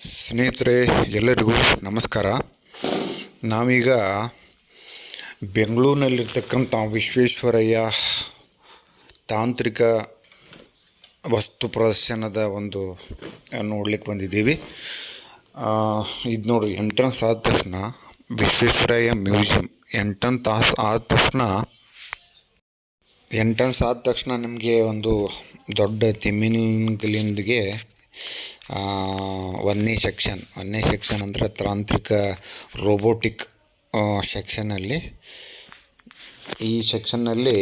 ಸ್ನೇಹಿತರೆ, ಎಲ್ಲರಿಗೂ ನಮಸ್ಕಾರ. ನಾವೀಗ ಬೆಂಗಳೂರಿನಲ್ಲಿರ್ತಕ್ಕಂಥ ವಿಶ್ವೇಶ್ವರಯ್ಯ ತಾಂತ್ರಿಕ ವಸ್ತು ಪ್ರದರ್ಶನದ ಒಂದು ನೋಡ್ಲಿಕ್ಕೆ ಬಂದಿದ್ದೀವಿ. ಇದು ನೋಡಿ ಎಂಟ್ರೆನ್ಸ್ ಆದ ತಕ್ಷಣ ವಿಶ್ವೇಶ್ವರಯ್ಯ ಮ್ಯೂಸಿಯಂ. ಎಂಟ್ರೆನ್ಸ್ ತಾಸು ಆದ ತಕ್ಷಣ ಎಂಟ್ರೆನ್ಸ್ ಆದ ತಕ್ಷಣ ನಿಮಗೆ ಒಂದು ದೊಡ್ಡ ತಿಮ್ಮಿನಂಗಲಿಂದಿಗೆ ಒಂದನೇ ಸೆಕ್ಷನ್. ಒಂದನೇ ಸೆಕ್ಷನ್ ಅಂದರೆ ತಾಂತ್ರಿಕ ರೋಬೋಟಿಕ್ ಸೆಕ್ಷನಲ್ಲಿ ಈ ಸೆಕ್ಷನ್ನಲ್ಲಿ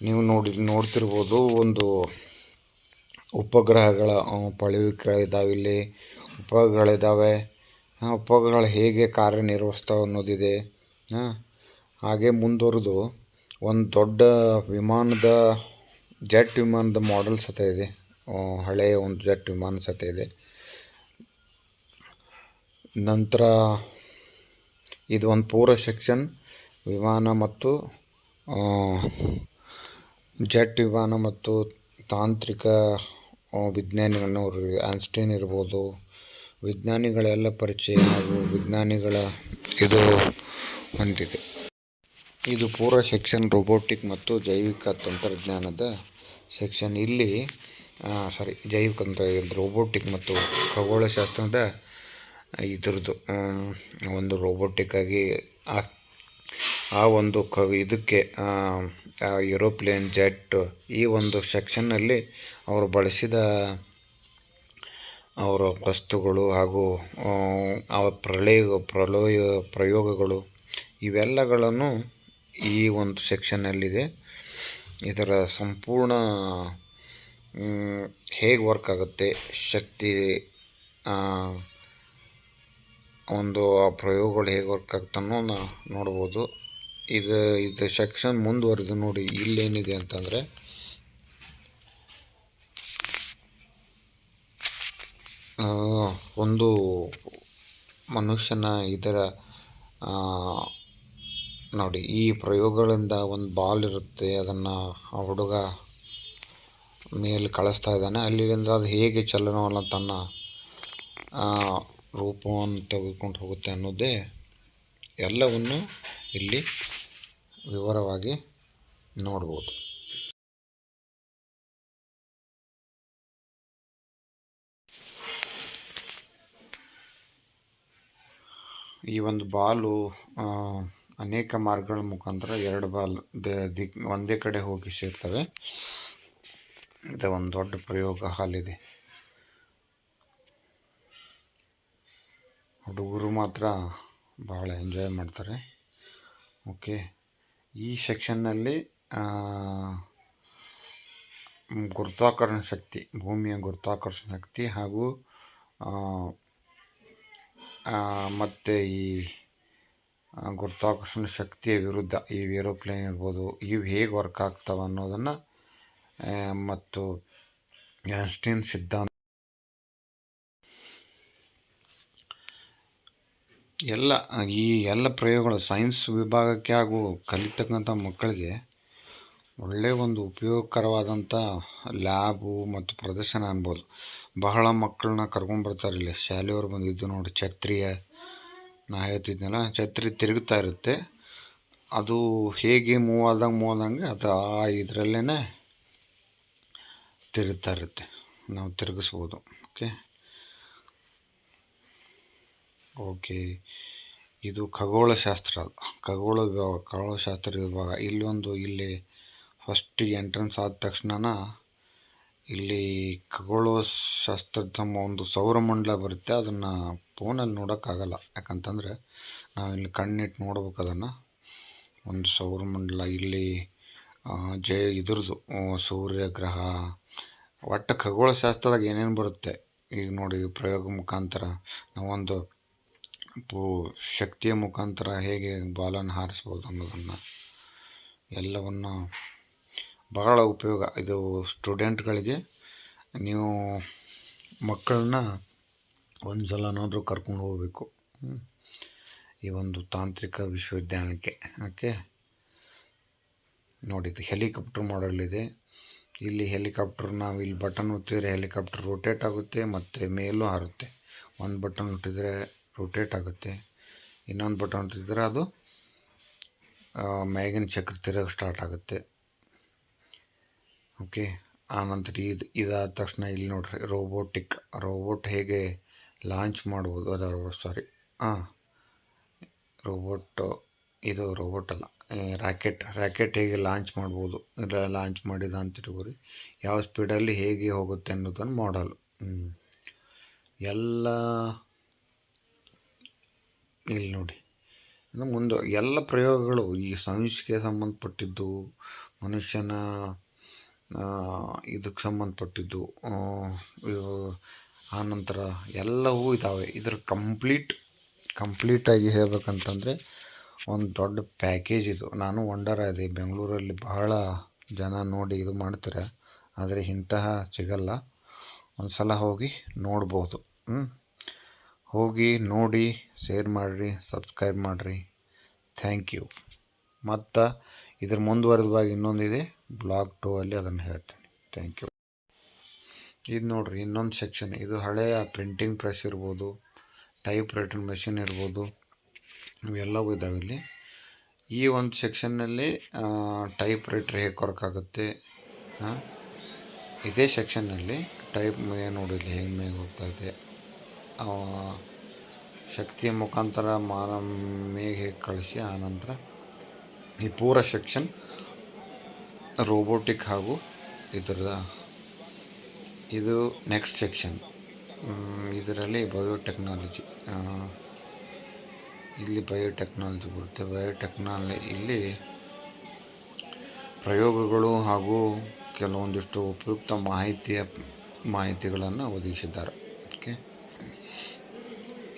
ನೀವು ನೋಡಿ, ನೋಡ್ತಿರ್ಬೋದು ಒಂದು ಉಪಗ್ರಹಗಳ ಪಳಿವಿಕೆಗಳಿದ್ದಾವೆ ಇಲ್ಲಿ. ಉಪಗ್ರಹಗಳಿದ್ದಾವೆ ಉಪಗ್ರಹಗಳು ಹೇಗೆ ಕಾರ್ಯನಿರ್ವಹಿಸ್ತಾವೆ ಅನ್ನೋದಿದೆ. ಹಾಗೆ ಮುಂದುವರೆದು ಒಂದು ದೊಡ್ಡ ವಿಮಾನದ, ಜೆಟ್ ವಿಮಾನದ ಮಾಡೆಲ್ ಸತ ಇದೆ. ಹಳೆಯ ಒಂದು ಜೆಟ್ ವಿಮಾನ ಸತ ಇದೆ. ನಂತರ ಇದು ಒಂದು ಪೂರ್ವ ಸೆಕ್ಷನ್ ವಿಮಾನ ಮತ್ತು ಜೆಟ್ ವಿಮಾನ ಮತ್ತು ತಾಂತ್ರಿಕ ವಿಜ್ಞಾನಿಗಳನ್ನು ಆನ್ಸ್ಟೈನ್ ಇರ್ಬೋದು. ವಿಜ್ಞಾನಿಗಳೆಲ್ಲ ಪರಿಚಯ ಹಾಗೂ ವಿಜ್ಞಾನಿಗಳ ಇದು ಹೊಂದಿದೆ. ಇದು ಪೂರ್ವ ಸೆಕ್ಷನ್ ರೋಬೋಟಿಕ್ ಮತ್ತು ಜೈವಿಕ ತಂತ್ರಜ್ಞಾನದ ಸೆಕ್ಷನ್. ಇಲ್ಲಿ ಸಾರಿ ಜೈವಿಕ ಅಂತ ರೋಬೋಟಿಕ್ ಮತ್ತು ಖಗೋಳಶಾಸ್ತ್ರದ ಇದ್ರದ್ದು. ಒಂದು ರೋಬೋಟಿಕ್ಕಾಗಿ ಆ ಆ ಒಂದು ಕ, ಇದಕ್ಕೆ ಏರೋಪ್ಲೇನ್ ಜೆಟ್ ಈ ಒಂದು ಸೆಕ್ಷನ್ನಲ್ಲಿ ಅವರು ಬಳಸಿದ ಅವರ ವಸ್ತುಗಳು ಹಾಗೂ, ಆ ಪ್ರಳಯ ಪ್ರಲೋಯ ಪ್ರಯೋಗಗಳು ಇವೆಲ್ಲಗಳನ್ನು ಈ ಒಂದು ಸೆಕ್ಷನ್ನಲ್ಲಿದೆ ಇದರ ಸಂಪೂರ್ಣ ಹೇಗೆ ವರ್ಕ್ ಆಗುತ್ತೆ, ಶಕ್ತಿ ಒಂದು, ಆ ಪ್ರಯೋಗಗಳು ಹೇಗೆ ವರ್ಕ್ ಆಗುತ್ತೆ ಅನ್ನೋದನ್ನ ನೋಡ್ಬೋದು. ಇದು ಇದು ಸೆಕ್ಷನ್ ಮುಂದುವರೆದು ನೋಡಿ ಇಲ್ಲೇನಿದೆ ಅಂತಂದರೆ ಒಂದು ಮನುಷ್ಯನ ಇದರ ನೋಡಿ ಈ ಪ್ರಯೋಗಗಳಿಂದ ಒಂದು ಬಾಲ್ ಇರುತ್ತೆ, ಅದನ್ನು ಆ ಹುಡುಗ ಮೇಲೆ ಕಳಿಸ್ತಾ ಇದ್ದಾನೆ. ಅಲ್ಲಿಂದ ಅದು ಹೇಗೆ ಚಲನವಲ್ಲ ತನ್ನ ರೂಪವನ್ನು ತೆಗೆದುಕೊಂಡು ಹೋಗುತ್ತೆ ಅನ್ನೋದೇ ಎಲ್ಲವನ್ನು ಇಲ್ಲಿ ವಿವರವಾಗಿ ನೋಡ್ಬೋದು. ಈ ಒಂದು ಬಾಲು ಅನೇಕ ಮಾರ್ಗಗಳ ಮುಖಾಂತರ ಎರಡು ಬಾಲ್ ದಿಕ್, ಒಂದೇ ಕಡೆ ಹೋಗಿ ಸೇರ್ತವೆ. ಇದು ಒಂದು ದೊಡ್ಡ ಪ್ರಯೋಗ ಹಾಲಿದೆ. ಹುಡುಗರು ಮಾತ್ರ ಭಾಳ ಎಂಜಾಯ್ ಮಾಡ್ತಾರೆ. ಓಕೆ, ಈ ಸೆಕ್ಷನ್ನಲ್ಲಿ ಗುರುತ್ವಾಕರ್ಷಣ ಶಕ್ತಿ, ಭೂಮಿಯ ಗುರುತ್ವಾಕರ್ಷಣ ಶಕ್ತಿ ಹಾಗೂ ಮತ್ತು ಈ ಗುರುತ್ವಾಕರ್ಷಣ ಶಕ್ತಿಯ ವಿರುದ್ಧ ಈ ಏರೋಪ್ಲೇನ್ ಇರ್ಬೋದು, ಇವು ಹೇಗೆ ವರ್ಕ್ ಆಗ್ತವೆ ಅನ್ನೋದನ್ನು ಮತ್ತು ಆಸ್ಟಿನ್ ಸಿದ್ಧಾಂತ. ಎಲ್ಲ, ಈ ಎಲ್ಲ ಪ್ರಯೋಗಗಳು ಸೈನ್ಸ್ ವಿಭಾಗಕ್ಕೆ ಹಾಗೂ ಕಲಿತಕ್ಕಂಥ ಮಕ್ಕಳಿಗೆ ಒಳ್ಳೆಯ ಒಂದು ಉಪಯೋಗಕರವಾದಂಥ ಲ್ಯಾಬು ಮತ್ತು ಪ್ರದರ್ಶನ ಅನ್ಬೋದು. ಬಹಳ ಮಕ್ಕಳನ್ನ ಕರ್ಕೊಂಡ್ಬರ್ತಾರೆ ಇಲ್ಲಿ. ಶಾಲೆಯವರು ಬಂದಿದ್ದು ನೋಡಿ, ಛತ್ರಿಯ ನಾ ಹೇಳ್ತಿದ್ದೆನಲ್ಲ ಛತ್ರಿ ತಿರುಗ್ತಾ ಇರುತ್ತೆ. ಅದು ಹೇಗೆ ಮೂವ್ ಆದಂಗೆ ಮೂವ್ ಆದಂಗೆ ಅದು ಆ ಇದರಲ್ಲೇ ತಿರುಗ್ತಾ ಇರುತ್ತೆ ನಾವು ತಿರುಗಿಸ್ಬೋದು. ಓಕೆ ಓಕೆ ಇದು ಖಗೋಳಶಾಸ್ತ್ರ ಖಗೋಳ ವಿಭಾಗ, ಖಗೋಳಶಾಸ್ತ್ರ ವಿಭಾಗ. ಇಲ್ಲೊಂದು ಇಲ್ಲಿ ಫಸ್ಟ್ ಎಂಟ್ರೆನ್ಸ್ ಆದ ತಕ್ಷಣ ಇಲ್ಲಿ ಖಗೋಳಶಾಸ್ತ್ರದ ಒಂದು ಸೌರಮಂಡಲ ಬರುತ್ತೆ. ಅದನ್ನು ಫೋನಲ್ಲಿ ನೋಡೋಕ್ಕಾಗಲ್ಲ. ಯಾಕಂತಂದರೆ ನಾವು ಇಲ್ಲಿ ಕಣ್ಣಿಟ್ಟು ನೋಡ್ಬೇಕು ಅದನ್ನು. ಒಂದು ಸೌರಮಂಡಲ ಇಲ್ಲಿ ಜಯ ಇದ್ರದ್ದು. ಸೂರ್ಯಗ್ರಹ ಒಟ್ಟು ಖಗೋಳಶಾಸ್ತ್ರದಾಗ ಏನೇನು ಬರುತ್ತೆ? ಈಗ ನೋಡಿ, ಪ್ರಯೋಗ ಮುಖಾಂತರ. ನಾವೊಂದು ಪೂ, ಶಕ್ತಿಯ ಮುಖಾಂತರ ಹೇಗೆ ಬಾಲನ್ನು ಹಾರಿಸ್ಬೋದು ಅನ್ನೋದನ್ನು. ಎಲ್ಲವನ್ನು ಬಹಳ ಉಪಯೋಗ. ಇದು ಸ್ಟೂಡೆಂಟ್ಗಳಿಗೆ ನೀವು ಮಕ್ಕಳನ್ನ ಒಂದು ಸಲನಾದರೂ ಕರ್ಕೊಂಡು ಹೋಗಬೇಕು. ಈ ಒಂದು ತಾಂತ್ರಿಕ ವಿಶ್ವವಿದ್ಯಾಲಯಕ್ಕೆ. ಓಕೆ? ನೋಡಿದ್ದು ಹೆಲಿಕಾಪ್ಟರ್ ಮಾಡಲ್ ಇದೆ. ಇಲ್ಲಿ ಹೆಲಿಕಾಪ್ಟರ್ ನಾವು ಇಲ್ಲಿ ಬಟನ್ ಒತ್ತಿದರೆ ಹೆಲಿಕಾಪ್ಟರ್ ರೊಟೇಟ್ ಆಗುತ್ತೆ ಮತ್ತು ಮೇಲೂ ಹಾರುತ್ತೆ. ಒಂದು ಬಟನ್ ಒತ್ತಿದರೆ ರೊಟೇಟ್ ಆಗುತ್ತೆ. ಇನ್ನೊಂದು ಬಟನ್ ಒತ್ತಿದರೆ ಅದು ಮ್ಯಾಗಿನ ಚಕ್ರ ತಿರುಗಕ್ಕೆ ಸ್ಟಾರ್ಟ್ ಆಗುತ್ತೆ. ಓಕೆ ಆನಂತರ ಇದು, ಇದಾದ ತಕ್ಷಣ ಇಲ್ಲಿ ನೋಡ್ರಿ ರೋಬೋಟಿಕ್ ರೋಬೋಟ್ ಹೇಗೆ ಲಾಂಚ್ ಮಾಡ್ಬೋದು, ಅದರ ಸಾರಿ ಹಾಂ ರೋಬೋಟ್ ಇದು ರೋಬೋಟ್ ಅಲ್ಲ. ರ್ಯಾಕೆಟ್ ರಾಕೆಟ್ ಹೇಗೆ ಲಾಂಚ್ ಮಾಡ್ಬೋದು ಲಾಂಚ್ ಮಾಡಿದ ಅಂತ ಇಟ್ಕೋರಿ ಯಾವ ಸ್ಪೀಡಲ್ಲಿ ಹೇಗೆ ಹೋಗುತ್ತೆ ಅನ್ನೋದನ್ನು ಮಾಡಲ್ ಎಲ್ಲ ಇಲ್ಲಿ ನೋಡಿ ಮುಂದೆ ಎಲ್ಲ ಪ್ರಯೋಗಗಳು ಈ ಸೈನ್ಸ್ಗೆ ಸಂಬಂಧಪಟ್ಟಿದ್ದು, ಮನುಷ್ಯನ ಇದಕ್ಕೆ ಸಂಬಂಧಪಟ್ಟಿದ್ದು ಆನಂತರ ಎಲ್ಲವೂ ಇದ್ದಾವೆ ಇದರ ಕಂಪ್ಲೀಟ್ ಕಂಪ್ಲೀಟಾಗಿ ಹೇಳ್ಬೇಕಂತಂದರೆ ಒಂದು ದೊಡ್ಡ ಪ್ಯಾಕೇಜ್ ಇದು. ನಾನು ವಂಡರ್ ಆದೆ ಬೆಂಗಳೂರಲ್ಲಿ ಬಹಳ ಜನ ನೋಡಿ ಇದು ಮಾಡ್ತಾರೆ. ಆದರೆ ಇಂತಹ ಸಿಗಲ್ಲ. ಒಂದು ಸಲ ಹೋಗಿ ನೋಡ್ಬೋದು. ಹೋಗಿ ನೋಡಿ ಶೇರ್ ಮಾಡಿರಿ ಸಬ್ಸ್ಕ್ರೈಬ್ ಮಾಡಿರಿ. ಥ್ಯಾಂಕ್ ಯು ಮತ್ತು ಇದ್ರ ಮುಂದುವರೆದವಾಗಿ ಇನ್ನೊಂದಿದೆ. ಬ್ಲಾಗ್ ಟೂ ಅಲ್ಲಿ ಅದನ್ನು ಹೇಳ್ತೀನಿ. ಥ್ಯಾಂಕ್ ಯು ಇದು ನೋಡಿರಿ, ಇನ್ನೊಂದು ಸೆಕ್ಷನ್ ಇದು ಹಳೆಯ ಪ್ರಿಂಟಿಂಗ್ ಪ್ರೆಸ್ ಇರ್ಬೋದು ಟೈಪ್ ರೈಟಿಂಗ್ ಮೆಷಿನ್ ಇರ್ಬೋದು. ಇವೆಲ್ಲವೂ ಇದ್ದಾವೆ ಇಲ್ಲಿ. ಈ ಒಂದು ಸೆಕ್ಷನ್ನಲ್ಲಿ ಟೈಪ್ ರೈಟ್ರ್ ಹೇಗೆ ವರ್ಕ್ ಆಗುತ್ತೆ ಇದೇ ಸೆಕ್ಷನ್ನಲ್ಲಿ ಟೈಪ್ ನೋಡಿ ಇಲ್ಲಿ ಹೇಗೆ ಹೋಗ್ತಾ ಇದೆ. ಶಕ್ತಿಯ ಮುಖಾಂತರ ಮಾನ ಮೇಗೆ ಹೇಗೆ ಕಳಿಸಿ ಆನಂತರ ಈ ಪೂರ ಸೆಕ್ಷನ್ ರೋಬೋಟಿಕ್ ಹಾಗೂ ಇದರದ ಇದು ನೆಕ್ಸ್ಟ್ ಸೆಕ್ಷನ್ ಇದರಲ್ಲಿ ಬಯೋಟೆಕ್ನಾಲಜಿ ಇಲ್ಲಿ ಬಯೋಟೆಕ್ನಾಲಜಿ ಬರುತ್ತೆ. ಬಯೋಟೆಕ್ನಾಲಜಿ ಇಲ್ಲಿ ಪ್ರಯೋಗಗಳು ಹಾಗೂ ಕೆಲವೊಂದಿಷ್ಟು ಉಪಯುಕ್ತ ಮಾಹಿತಿಯ ಮಾಹಿತಿಗಳನ್ನು ಒದಗಿಸಿದ್ದಾರೆ. ಓಕೆ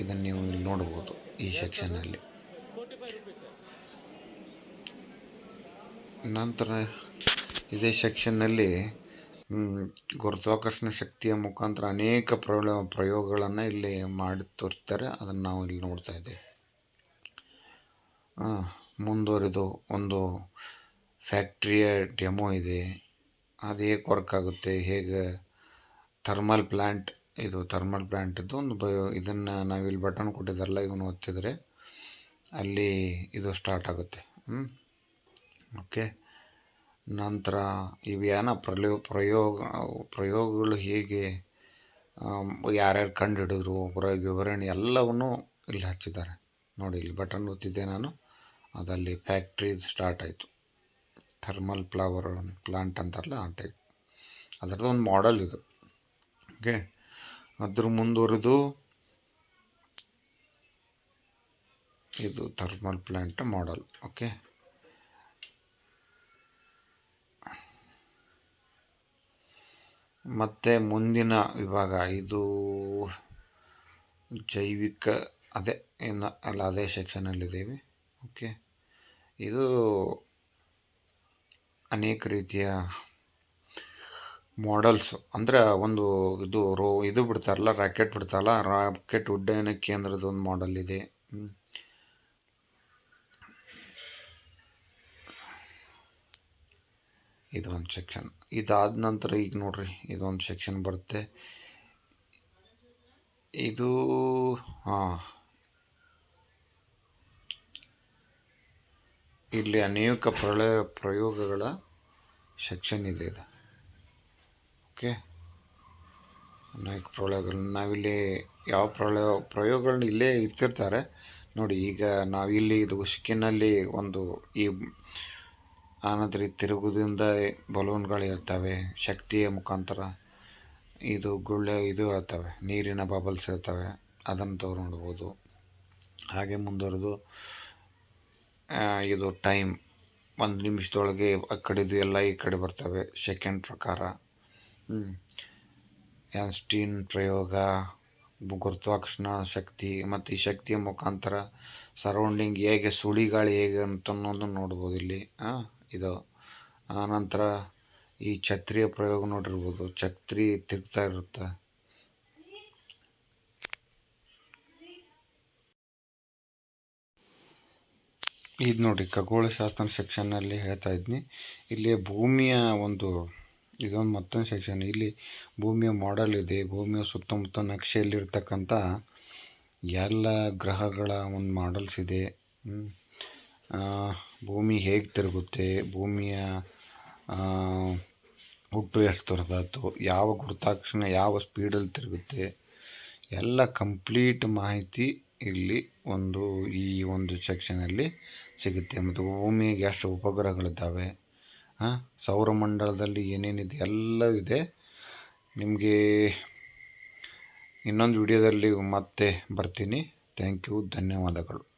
ಇದನ್ನು ನೀವು ಇಲ್ಲಿ ನೋಡ್ಬೋದು ಈ ಸೆಕ್ಷನಲ್ಲಿ ನಂತರ ಇದೇ ಸೆಕ್ಷನ್ನಲ್ಲಿ ಗುರುತ್ವಾಕರ್ಷಣ ಶಕ್ತಿಯ ಮುಖಾಂತರ ಅನೇಕ ಪ್ರಯೋಗ ಪ್ರಯೋಗಗಳನ್ನು ಇಲ್ಲಿ ಮಾಡಿ ತೋರಿಸ್ತಾರೆ. ಅದನ್ನು ನಾವು ಇಲ್ಲಿ ನೋಡ್ತಾ ಇದ್ದೇವೆ. ಮುಂದುವರಿದು ಒಂದು ಫ್ಯಾಕ್ಟ್ರಿಯ ಡೆಮೋ ಇದೆ. ಅದು ಹೇಗೆ ವರ್ಕ್ ಆಗುತ್ತೆ, ಹೇಗೆ ಥರ್ಮಲ್ ಪ್ಲ್ಯಾಂಟ್ ಇದು ಥರ್ಮಲ್ ಪ್ಲ್ಯಾಂಟಿದ್ದು ಒಂದು ಬಯೋ ಇದನ್ನು ನಾವಿಲ್ಲಿ ಬಟನ್ ಕೊಟ್ಟಿದ್ದಾರಲ್ಲ, ಇವನು ಒತ್ತಿದರೆ ಅಲ್ಲಿ ಇದು ಸ್ಟಾರ್ಟ್ ಆಗುತ್ತೆ. ಓಕೆ. ನಂತರ ಇವ್ಯಾನ ಪ್ರಲೋ, ಪ್ರಯೋಗ, ಪ್ರಯೋಗಗಳು ಹೇಗೆ ಯಾರ್ಯಾರು ಕಂಡು ಹಿಡಿದ್ರು ಅವರ ವಿವರಣೆ ಎಲ್ಲವನ್ನು ಇಲ್ಲಿ ಹಚ್ಚಿದ್ದಾರೆ. ನೋಡಿ, ಇಲ್ಲಿ ಬಟನ್ ಒತ್ತಿದ್ದೆ ನಾನು. ಅದಲ್ಲಿ ಫ್ಯಾಕ್ಟ್ರಿ ಸ್ಟಾರ್ಟ್ ಆಯಿತು. ಥರ್ಮಲ್ ಫ್ಲವರ್ ಪ್ಲಾಂಟ್ ಅಂತಾರಲ್ಲ ಆ ಟೈಪ್ ಅದರದ್ದು ಒಂದು ಮಾಡೆಲ್ ಇದು. ಓಕೆ ಅದ್ರ ಮುಂದುವರೆದು ಇದು ಥರ್ಮಲ್ ಪ್ಲಾಂಟ್ ಮಾಡೆಲ್ ಓಕೆ ಮತ್ತು ಮುಂದಿನ ವಿಭಾಗ ಇದು ಜೈವಿಕ ಅದೇ ಇನ್ನು ಅಲ್ಲ ಅದೇ ಸೆಕ್ಷನಲ್ಲಿದ್ದೀವಿ ಓಕೆ ಇದು ಅನೇಕ ರೀತಿಯ ಮಾಡೆಲ್ಸು ಅಂದರೆ ಒಂದು ಇದು ರೋ, ಇದು ಬಿಡ್ತಾರಲ್ಲ, ರಾಕೆಟ್ ಬಿಡ್ತಾರಲ್ಲ, ರಾಕೆಟ್ ಉಡ್ಡಯನ ಕೇಂದ್ರದ ಒಂದು ಮಾಡೆಲ್ ಇದೆ. ಇದು ಒಂದು ಸೆಕ್ಷನ್ ಇದಾದ ನಂತರ ಈಗ ನೋಡ್ರಿ ಇದೊಂದು ಸೆಕ್ಷನ್ ಬರುತ್ತೆ. ಇದು, ಹಾಂ. ಇಲ್ಲಿ ಅನೇಕ ಪ್ರಳಯ ಪ್ರಯೋಗಗಳ ಸೆಕ್ಷನ್ ಇದೆ ಇದು. ಓಕೆ ಅನೇಕ ಪ್ರಳಯಗಳನ್ನ ನಾವಿಲ್ಲಿ ಯಾವ ಪ್ರಳಯ ಪ್ರಯೋಗಗಳನ್ನ ಇಲ್ಲೇ ಇರ್ತಿರ್ತಾರೆ ನೋಡಿ, ಈಗ ನಾವಿಲ್ಲಿ ಇದು ಉಸುಕಿನಲ್ಲಿ ಒಂದು ಈ ಆನಂತರ ತಿರುಗುದಿಂದ ಬಲೂನ್ಗಳು ಇರ್ತವೆ. ಶಕ್ತಿಯ ಮುಖಾಂತರ ಇದು ಗುಳ್ಳೆ, ಇದು ಇರ್ತವೆ. ನೀರಿನ ಬಬಲ್ಸ್ ಇರ್ತವೆ. ಅದನ್ನು ತೋರ್ ನೋಡ್ಬೋದು. ಹಾಗೆ ಮುಂದುವರೆದು ಇದು ಟೈಮ್ ಒಂದು ನಿಮಿಷದೊಳಗೆ ಆ ಕಡೆದು ಎಲ್ಲ ಈ ಕಡೆ ಬರ್ತವೆ. ಸೆಕೆಂಡ್ ಪ್ರಕಾರ ಸ್ಟೀನ್ ಪ್ರಯೋಗ, ಗುರುತ್ವಾಕರ್ಷಣ ಶಕ್ತಿ ಮತ್ತು ಈ ಶಕ್ತಿಯ ಮುಖಾಂತರ ಸರೌಂಡಿಂಗ್ ಹೇಗೆ, ಸುಳಿಗಾಳಿ ಹೇಗೆ ಅಂತ ಅನ್ನೋದು ನೋಡ್ಬೋದು ಇಲ್ಲಿ. ಇದು ಆನಂತರ ಈ ಛತ್ರಿಯ ಪ್ರಯೋಗ ನೋಡಿರ್ಬೋದು. ಛತ್ರಿ ತಿರುಗ್ತಾ ಇರುತ್ತೆ. ಇದು ನೋಡಿ ಖಗೋಳಶಾಸ್ತ್ರ ಸೆಕ್ಷನ್ನಲ್ಲಿ ಹೇಳ್ತಾ ಇದ್ನಿ. ಇಲ್ಲಿ ಭೂಮಿಯ ಒಂದು, ಇದೊಂದು ಮತ್ತೊಂದು ಸೆಕ್ಷನ್ ಇಲ್ಲಿ ಭೂಮಿಯ ಮಾಡೆಲ್ ಇದೆ. ಭೂಮಿಯ ಸುತ್ತಮುತ್ತ ನಕ್ಷೆಯಲ್ಲಿರ್ತಕ್ಕಂಥ ಎಲ್ಲ ಗ್ರಹಗಳ ಒಂದು ಮಾಡೆಲ್ಸ್ ಇದೆ. ಭೂಮಿ ಹೇಗೆ ತಿರುಗುತ್ತೆ? ಭೂಮಿಯ ಹುಟ್ಟು ಎಷ್ಟು ತರದಾಯ್ತು ಯಾವ ಗುರುತಾಕ್ಷಣ, ಯಾವ ಸ್ಪೀಡಲ್ಲಿ ತಿರುಗುತ್ತೆ? ಎಲ್ಲ ಕಂಪ್ಲೀಟ್ ಮಾಹಿತಿ ಇಲ್ಲಿ ಒಂದು, ಈ ಒಂದು ಸೆಕ್ಷನಲ್ಲಿ ಸಿಗುತ್ತೆ. ಮತ್ತು ಭೂಮಿಗೆ ಎಷ್ಟು ಉಪಗ್ರಹಗಳಿದ್ದಾವೆ. ಸೌರಮಂಡಲದಲ್ಲಿ ಏನೇನಿದೆ ಎಲ್ಲ ಇದೆ. ನಿಮಗೆ ಇನ್ನೊಂದು ವಿಡಿಯೋದಲ್ಲಿ ಮತ್ತೆ ಬರ್ತೀನಿ. ಥ್ಯಾಂಕ್ ಯು ಧನ್ಯವಾದಗಳು.